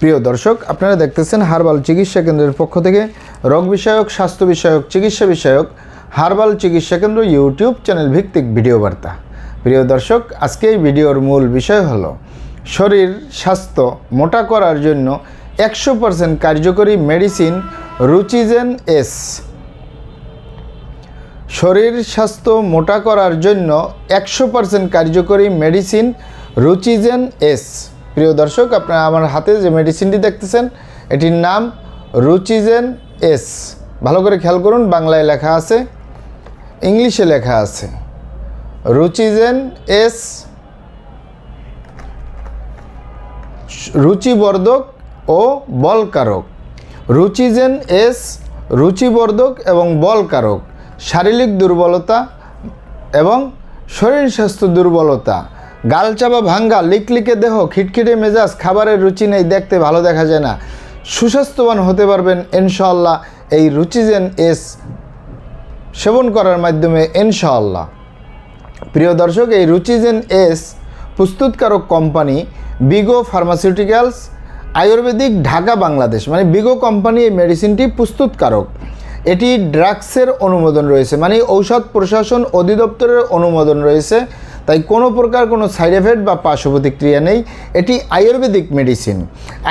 প্রিয় দর্শক, আপনারা দেখতেছেন হারবাল চিকিৎসা কেন্দ্রের পক্ষ থেকে রোগ বিষয়ক, স্বাস্থ্য বিষয়ক, চিকিৎসা বিষয়ক হারবাল চিকিৎসা কেন্দ্র ইউটিউব চ্যানেল ভিত্তিক ভিডিও বার্তা। প্রিয় দর্শক, আজকে এই ভিডিওর মূল বিষয় হল শরীর স্বাস্থ্য মোটা করার জন্য একশো পার্সেন্ট কার্যকরী মেডিসিন রুচিজেন এস। শরীর স্বাস্থ্য মোটা করার জন্য একশো পার্সেন্ট কার্যকরী মেডিসিন রুচিজেন এস। প্রিয় দর্শক, আপনারা আমার হাতে যে মেডিসিনটি দেখতেছেন, এটির নাম রুচিজেন এস। ভালো করে খেয়াল করুন, বাংলায় লেখা আছে, ইংলিশে লেখা আছে, রুচিজেন এস, রুচিবর্ধক ও বলকারক। রুচিজেন এস, রুচিবর্ধক এবং বলকারক, শারীরিক দুর্বলতা এবং শরীর স্বাস্থ্য দুর্বলতা। গালচাপা ভাঙ্গা, লিকলিকে দেহ, খিটখিটে মেজাজ, খাবারের রুচি নেই, দেখতে ভালো দেখা যায় না। সুস্বাস্থ্যবান হতে পারবেন ইনশাআল্লাহ, এই রুচিজেন এস সেবন করার মাধ্যমে ইনশাআল্লাহ। প্রিয় দর্শক, এই রুচিজেন এস প্রস্তুতকারক company Bigo pharmaceuticals, ayurvedic Dhaka, Bangladesh. মানে বিগো কোম্পানি এই মেডিসিনটি প্রস্তুতকারক। এটি ড্রাগসের অনুমোদন রয়েছে মানে ঔষধ প্রশাসন অধিদপ্তরের অনুমোদন রয়েছে। তাই কোনো প্রকার কোনো সাইড এফেক্ট বা পার্শ্ব প্রতিক্রিয়া নেই। এটি আয়ুর্বেদিক মেডিসিন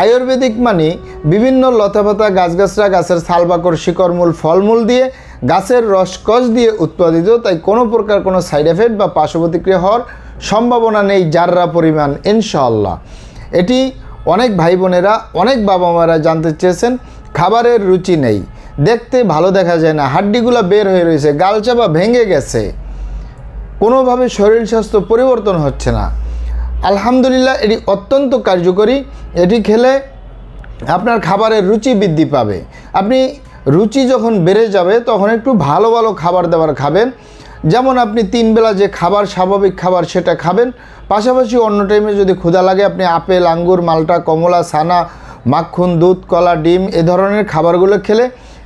আয়ুর্বেদিক মানে বিভিন্ন লতাপাতা, গাছগাছরা, গাছের ছালবাকর শিকড়মূল ফলমূল দিয়ে গাছের রসকস দিয়ে উৎপাদিত, তাই কোনো প্রকার কোনো সাইড এফেক্ট বা পার্শ্ব প্রতিক্রিয়া হওয়ার সম্ভাবনা নেই যাররা পরিমাণ, ইনশাআল্লাহ। এটি অনেক ভাই বোনেরা, অনেক বাবা মারা জানতে চেয়েছেন, খাবারের রুচি নেই। দেখতে ভালো দেখা যায় না। হাড্ডিগুলো বের হয়ে রয়েছে, গালচাপা ভেঙে গেছে। কোনোভাবে শরীর স্বাস্থ্য পরিবর্তন হচ্ছে না। আলহামদুলিল্লাহ, এটি অত্যন্ত কার্যকরী। এটি খেলে আপনার খাবারের রুচি বৃদ্ধি পাবে। আপনি রুচি যখন বেড়ে যাবে, তখন একটু ভালো ভালো খাবার দাবার খাবেন। যেমন আপনি তিন বেলা যে খাবার, স্বাভাবিক খাবার সেটা খাবেন। পাশাপাশি অন্য টাইমে যদি ক্ষুধা লাগে, আপনি আপেল, আঙ্গুর, মালটা, কমলা সানা মাখন, দুধ, কলা, ডিম, এ ধরনের খাবারগুলো খেলে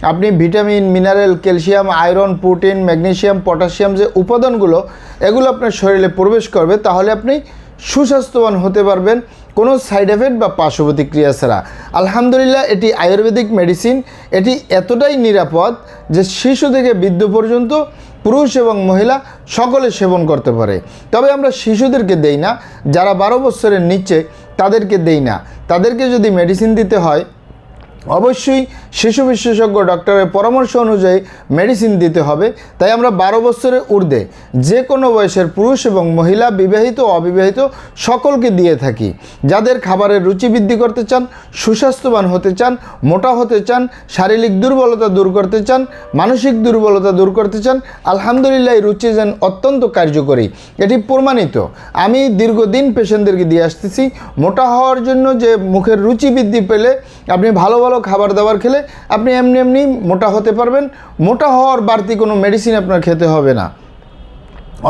আপনি vitamin, mineral, calcium, iron, protein magnesium potassium যে উপাদানগুলো, এগুলো আপনার শরীরে প্রবেশ করবে, তাহলে আপনি সুস্বাস্থ্যবান হতে পারবেন, কোনো সাইড এফেক্ট বা পার্শ্ব প্রতিক্রিয়া ছাড়া। আলহামদুলিল্লাহ, এটি আয়ুর্বেদিক মেডিসিন, এটি এতটাই নিরাপদ যে শিশু থেকে বৃদ্ধ পর্যন্ত পুরুষ এবং মহিলা সকলে সেবন করতে পারে। তবে আমরা শিশুদেরকে দেই না, যারা বারো বছরের নিচে, তাদেরকে দেই না। তাদেরকে যদি মেডিসিন দিতে হয়, অবশ্যই শিশু বিশেষজ্ঞ ডক্টরের পরামর্শ অনুযায়ী মেডিসিন দিতে হবে। তাই আমরা বারো বছরের ঊর্ধ্বে যে কোনো বয়সের পুরুষ এবং মহিলা, বিবাহিত অবিবাহিত, সকলকে দিয়ে থাকি। যাদের খাবারের রুচি বৃদ্ধি করতে চান, সুস্বাস্থ্যবান হতে চান, মোটা হতে চান, শারীরিক দুর্বলতা দূর করতে চান, মানসিক দুর্বলতা দূর করতে চান, আলহামদুলিল্লাহ এই রুচিজেন অত্যন্ত কার্যকরী। এটি প্রমাণিত। আমি দীর্ঘদিন পেশেন্টদেরকে দিয়ে আসতেছি। মোটা হওয়ার জন্য যে মুখের রুচি বৃদ্ধি পেলে, আপনি ভালো ভালো খাবার দাবার খেলে আপনি এমনি এমনি মোটা হতে পারবেন। মোটা হওয়ার বাড়তি কোনো মেডিসিন আপনার খেতে হবে না।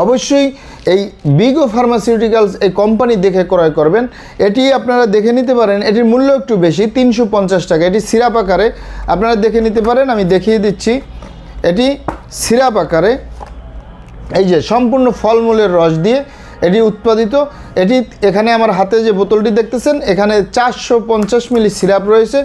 অবশ্যই এই বিগো ফার্মাসিউটিক্যালস এই কোম্পানি দেখে ক্রয় করবেন। এটি আপনারা দেখে নিতে পারেন, এটির মূল্য একটু বেশি, তিনশো পঞ্চাশ টাকা। এটি সিরাপ আকারে, আপনারা দেখে নিতে পারেন, আমি দেখিয়ে দিচ্ছি। এটি সিরাপ আকারে, এই যে সম্পূর্ণ ফলমূলের রস দিয়ে এটি উৎপাদিত। এটি এখানে আমার হাতে যে বোতলটি দেখতেছেন, এখানে চারশো পঞ্চাশ মিলি সিরাপ রয়েছে।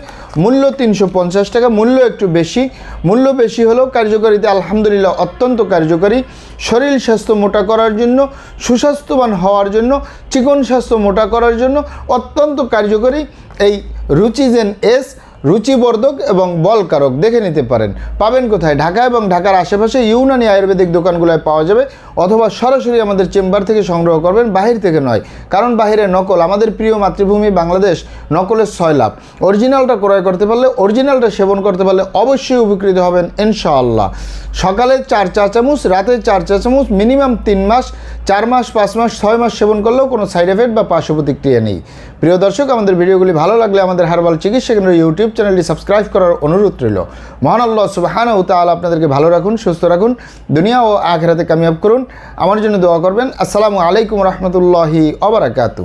মূল্য তিনশো পঞ্চাশ টাকা, মূল্য একটু বেশি। মূল্য বেশি হলেও কার্যকারিতা আলহামদুলিল্লাহ অত্যন্ত কার্যকারী। শরীর স্বাস্থ্য মোটা করার জন্য, সুস্বাস্থ্যবান হওয়ার জন্য, চিকন স্বাস্থ্য মোটা করার জন্য অত্যন্ত কার্যকরী এই রুচিজেন এস রুচিবর্ধক এবং বলকারক দেখে নিতে পারেন। পাবেন কোথায়? ঢাকা এবং ঢাকার আশেপাশে ইউনানি আয়ুর্বেদিক দোকানগুলোয় পাওয়া যাবে। অথবা সরাসরি আমাদের চেম্বার থেকে সংগ্রহ করবেন, বাহির থেকে নয়। কারণ বাহিরে নকল, আমাদের প্রিয় মাতৃভূমি বাংলাদেশ নকলের ছয় লাভ। অরিজিনালটা ক্রয় করতে পারলে, অরিজিনালটা সেবন করতে পারলে অবশ্যই উপকৃত হবেন, ইনশাআল্লাহ। সকালে চার চা চামচ, রাতে চার চা চামচ, মিনিমাম তিন মাস, চার মাস, পাঁচ মাস, ছয় মাস সেবন করলেও কোনো সাইড এফেক্ট বা পার্শ্ব প্রতিক্রিয়া নেই। প্রিয় দর্শক, আমাদের ভিডিওগুলি ভালো লাগলে আমাদের হারবাল চিকিৎসা কেন্দ্র, ইউটিউব চ্যানেলটি সাবস্ক্রাইব করার অনুরোধ রইল। মহান আল্লাহ সুবাহানা ও তাল আপনাদেরকে ভালো রাখুন, সুস্থ রাখুন, দুনিয়া ও আখেরাতে কামিয়াব করুন। আমার জন্য দোয়া করবেন। আসসালামু আলাইকুম রহমতুল্লাহি অবরাকাতু